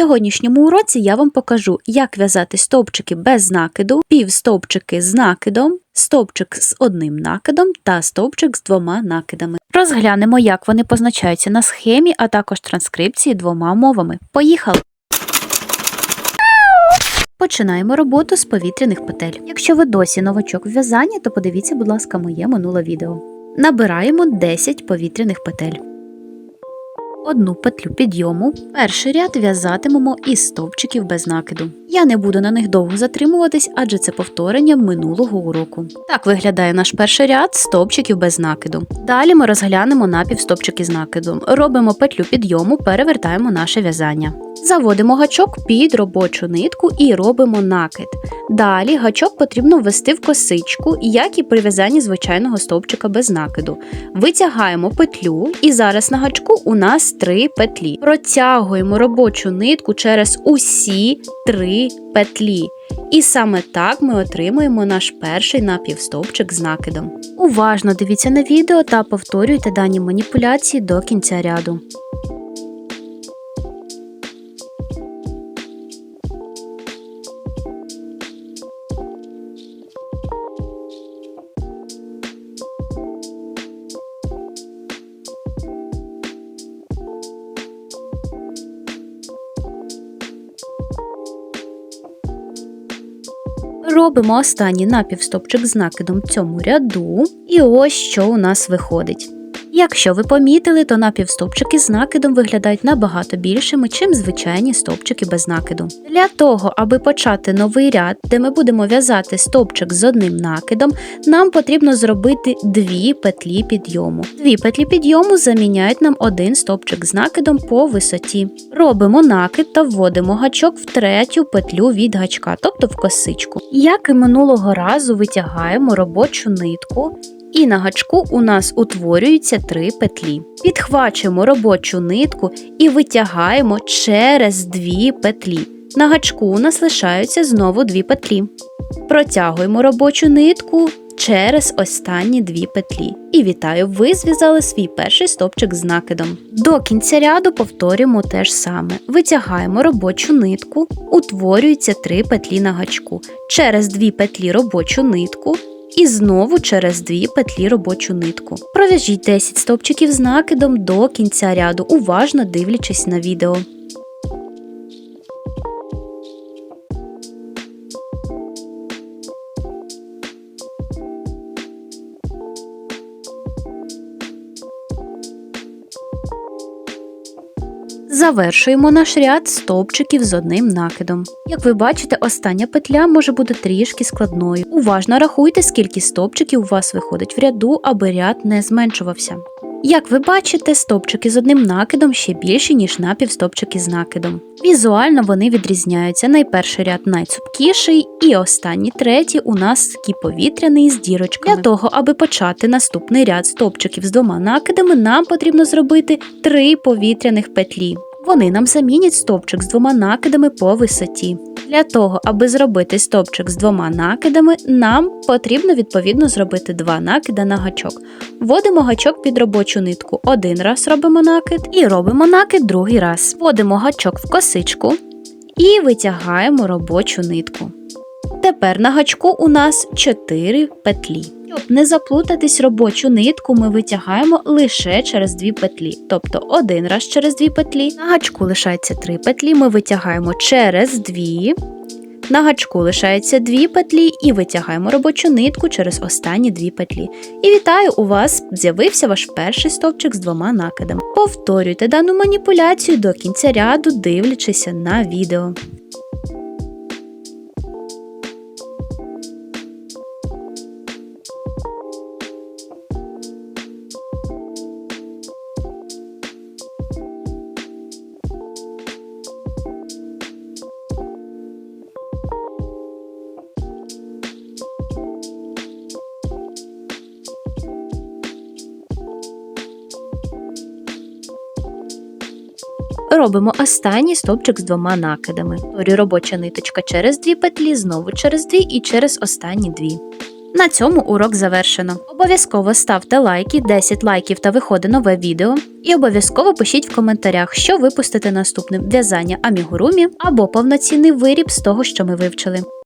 сьогоднішньому уроці я вам покажу, як в'язати стовпчики без накиду, півстовпчики з накидом, стовпчик з одним накидом та стовпчик з двома накидами. Розглянемо, як вони позначаються на схемі, а також транскрипції двома мовами. Поїхали! Починаємо роботу з повітряних петель. Якщо ви досі новачок в в'язанні, то подивіться, будь ласка, моє минуле відео. Набираємо 10 повітряних петель. Одну петлю підйому. Перший ряд в'язатимемо із стовпчиків без накиду. Я не буду на них довго затримуватись, адже це повторення минулого уроку. Так виглядає наш перший ряд стовпчиків без накиду. Далі ми розглянемо напівстовпчики з накидом. Робимо петлю підйому, перевертаємо наше в'язання. Заводимо гачок під робочу нитку і робимо накид. Далі гачок потрібно ввести в косичку, як і при в'язанні звичайного стовпчика без накиду. Витягаємо петлю, і зараз на гачку у нас три петлі. Протягуємо робочу нитку через усі три петлі. І саме так ми отримуємо наш перший напівстовпчик з накидом. Уважно дивіться на відео та повторюйте дані маніпуляції до кінця ряду. Робимо останній напівстопчик з накидом цьому ряду, і ось що у нас виходить. Якщо ви помітили, то напівстопчики з накидом виглядають набагато більшими, чим звичайні стовпчики без накиду. Для того, аби почати новий ряд, де ми будемо в'язати стовпчик з одним накидом, нам потрібно зробити дві петлі підйому. Дві петлі підйому заміняють нам один стовпчик з накидом по висоті. Робимо накид та вводимо гачок в третю петлю від гачка, тобто в косичку. Як і минулого разу, витягаємо робочу нитку. І на гачку у нас утворюються три петлі. Підхвачуємо робочу нитку і витягаємо через дві петлі. На гачку у нас лишаються знову дві петлі. Протягуємо робочу нитку через останні дві петлі. І вітаю, ви зв'язали свій перший стопчик з накидом. До кінця ряду повторюємо те ж саме. Витягаємо робочу нитку, утворюються три петлі на гачку. Через дві петлі робочу нитку і знову через дві петлі робочу нитку. Пров'яжіть 10 стовпчиків з накидом до кінця ряду, уважно дивлячись на відео. Завершуємо наш ряд стовпчиків з одним накидом. Як ви бачите, остання петля може бути трішки складною. Уважно рахуйте, скільки стовпчиків у вас виходить в ряду, аби ряд не зменшувався. Як ви бачите, стовпчики з одним накидом ще більші, ніж напівстовпчики з накидом. Візуально вони відрізняються. Найперший ряд найцупкіший, і останній третій у нас повітряний з дірочками. Для того, аби почати наступний ряд стовпчиків з двома накидами, нам потрібно зробити три повітряних петлі. Вони нам замінять стовпчик з двома накидами по висоті. Для того, аби зробити стовпчик з двома накидами, нам потрібно відповідно зробити два накида на гачок. Вводимо гачок під робочу нитку. Один раз робимо накид і робимо накид другий раз. Вводимо гачок в косичку і витягаємо робочу нитку. Тепер на гачку у нас 4 петлі. Щоб не заплутатись робочу нитку, ми витягаємо лише через дві петлі. Тобто один раз через дві петлі. На гачку лишається 3 петлі, ми витягаємо через дві. На гачку лишається дві петлі і витягаємо робочу нитку через останні дві петлі. І вітаю, у вас з'явився ваш перший стовпчик з двома накидами. Повторюйте дану маніпуляцію до кінця ряду, дивлячися на відео. Робимо останній стовпчик з двома накидами. торі робоча ниточка через дві петлі, знову через дві і через останні дві. На цьому урок завершено. Обов'язково ставте лайки, 10 лайків та виходить нове відео. І обов'язково пишіть в коментарях, що випустити наступним в'язання амігурумі або повноцінний виріб з того, що ми вивчили.